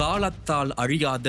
காலத்தால் அழியாத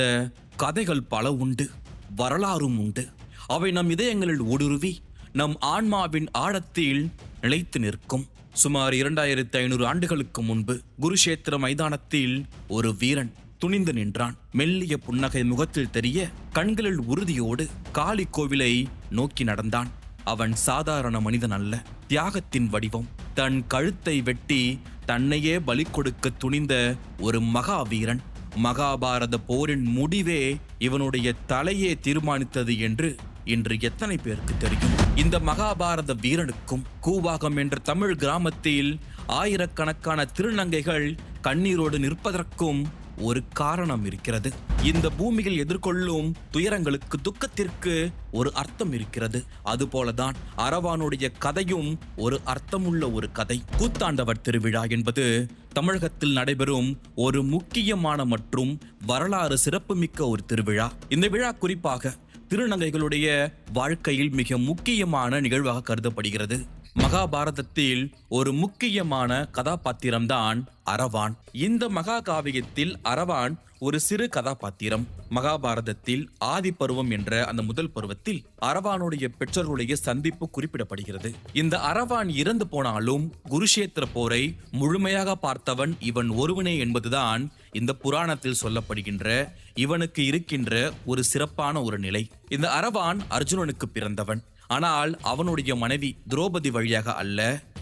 கதைகள் பல உண்டு வரலாறும் உண்டு. அவை நம் இதயங்களில் ஊடுருவி நம் ஆன்மாவின் ஆழத்தில் நிலைத்து நிற்கும். சுமார் இரண்டாயிரத்தி ஐநூறு ஆண்டுகளுக்கு முன்பு குருஷேத்திர மைதானத்தில் ஒரு வீரன் துணிந்து நின்றான். மெல்லிய புன்னகை முகத்தில் தெரிய கண்களில் உறுதியோடு காளி கோவிலை நோக்கி நடந்தான். அவன் சாதாரண மனிதன் அல்ல தியாகத்தின் வடிவம். தன் கழுத்தை வெட்டி தன்னையே பலி கொடுக்க துணிந்த ஒரு மகாவீரன். மகாபாரத போரின் முடிவே இவனுடைய தலையே தீர்மானித்தது என்று இன்று எத்தனை பேருக்கு தெரியும்? இந்த மகாபாரத வீரனுக்கும் கூவாகம் என்ற தமிழ் கிராமத்தில் ஆயிரக்கணக்கான திருநங்கைகள் கண்ணீரோடு நிற்பதற்கும் ஒரு காரணம் இருக்கிறது. இந்த பூமியில் எதிர்கொள்ளும் துயரங்களுக்கு துக்கத்திற்கு ஒரு அர்த்தம் இருக்கிறது. அதுபோலதான் அரவானுடைய கதையும் ஒரு அர்த்தமுள்ள ஒரு கதை. கூத்தாண்டவர் திருவிழா என்பது தமிழகத்தில் நடைபெறும் ஒரு முக்கியமான மற்றும் வரலாறு சிறப்புமிக்க ஒரு திருவிழா. இந்த விழா குறிப்பாக திருநங்கைகளுடைய வாழ்க்கையில் மிக முக்கியமான நிகழ்வாக கருதப்படுகிறது. மகாபாரதத்தில் ஒரு முக்கியமான கதாபாத்திரம்தான் அரவான். இந்த மகாகாவியத்தில் அரவான் ஒரு சிறு கதாபாத்திரம். மகாபாரதத்தில் ஆதி பருவம் என்ற அந்த முதல் பருவத்தில் அரவானுடைய பெற்றோர்களுடைய சந்திப்பு குறிப்பிடப்படுகிறது. இந்த அரவான் இறந்து போனாலும் குருஷேத்திர போரை முழுமையாக பார்த்தவன் இவன் ஒருவனே என்பதுதான் இந்த புராணத்தில் சொல்லப்படுகின்ற இவனுக்கு இருக்கின்ற ஒரு சிறப்பான ஒரு நிலை. இந்த அரவான் அர்ஜுனனுக்கு பிறந்தவன். ஆனால் அவனுடைய மனைவி திரௌபதி வழியாக அல்ல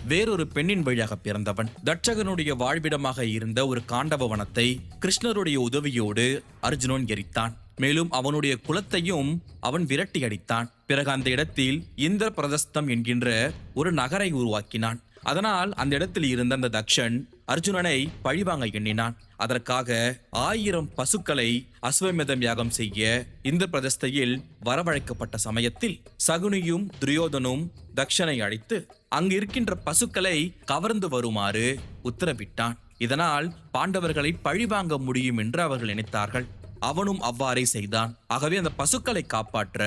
வேறொரு பெண்ணின் வழியாக பிறந்தவன். தட்சகனுடைய வாழ்விடமாக இருந்த ஒரு காண்டவ வனத்தை கிருஷ்ணருடைய உதவியோடு அர்ஜுனன் எரித்தான். மேலும் அவனுடைய குலத்தையும் அவன் விரட்டி அடித்தான். பிறகு அந்த இடத்தில் இந்திர பிரதஸ்தம் என்கின்ற ஒரு நகரை உருவாக்கினான். அதனால் அந்த இடத்தில் இருந்த அந்த தக்ஷன் அர்ஜுனனை பழிவாங்க எண்ணினான். அதற்காக ஆயிரம் பசுக்களை அஸ்வமேதம் யாகம் செய்ய இந்த பிரதஸ்தையில் வரவழைக்கப்பட்ட சமயத்தில் சகுனியும் துரியோதனும் தக்ஷனை அழைத்து அங்கு இருக்கின்ற பசுக்களை கவர்ந்து வருமாறு உத்தரவிட்டான். இதனால் பாண்டவர்களை பழிவாங்க முடியும் என்று அவர்கள் நினைத்தார்கள். அவனும் அவ்வாறே செய்தான். ஆகவே அந்த பசுக்களை காப்பாற்ற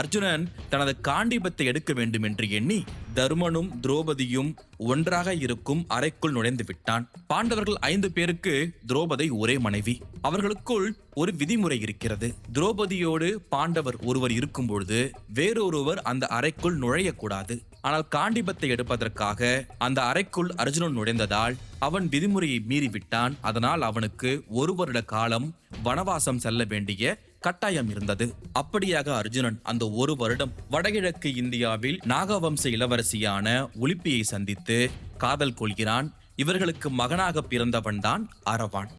அர்ஜுனன் தனது காண்டிபத்தை எடுக்க வேண்டும் என்று எண்ணி தர்மனும் துரோபதியும் ஒன்றாக இருக்கும் அறைக்குள் நுழைந்து விட்டான். பாண்டவர்கள் ஐந்து பேருக்கு துரோபதை ஒரே மனைவி. அவர்களுக்குள் ஒரு விதிமுறை இருக்கிறது. துரோபதியோடு பாண்டவர் ஒருவர் இருக்கும் பொழுது வேறொருவர் அந்த அறைக்குள் நுழையக்கூடாது. ஆனால் காண்டிபத்தை எடுப்பதற்காக அந்த அறைக்குள் அர்ஜுனன் நுழைந்ததால் அவன் விதிமுறையை மீறிவிட்டான். அதனால் அவனுக்கு ஒரு வருட காலம் வனவாசம் செல்ல வேண்டிய கட்டாயம் இருந்தது. அப்படியாக அர்ஜுனன் அந்த ஒரு வருடம் வடகிழக்கு இந்தியாவில் நாகவம்ச இளவரசியான ஒலிப்பியை சந்தித்து காதல் கொள்கிறான். இவர்களுக்கு மகனாக பிறந்தவன்தான் அரவான்.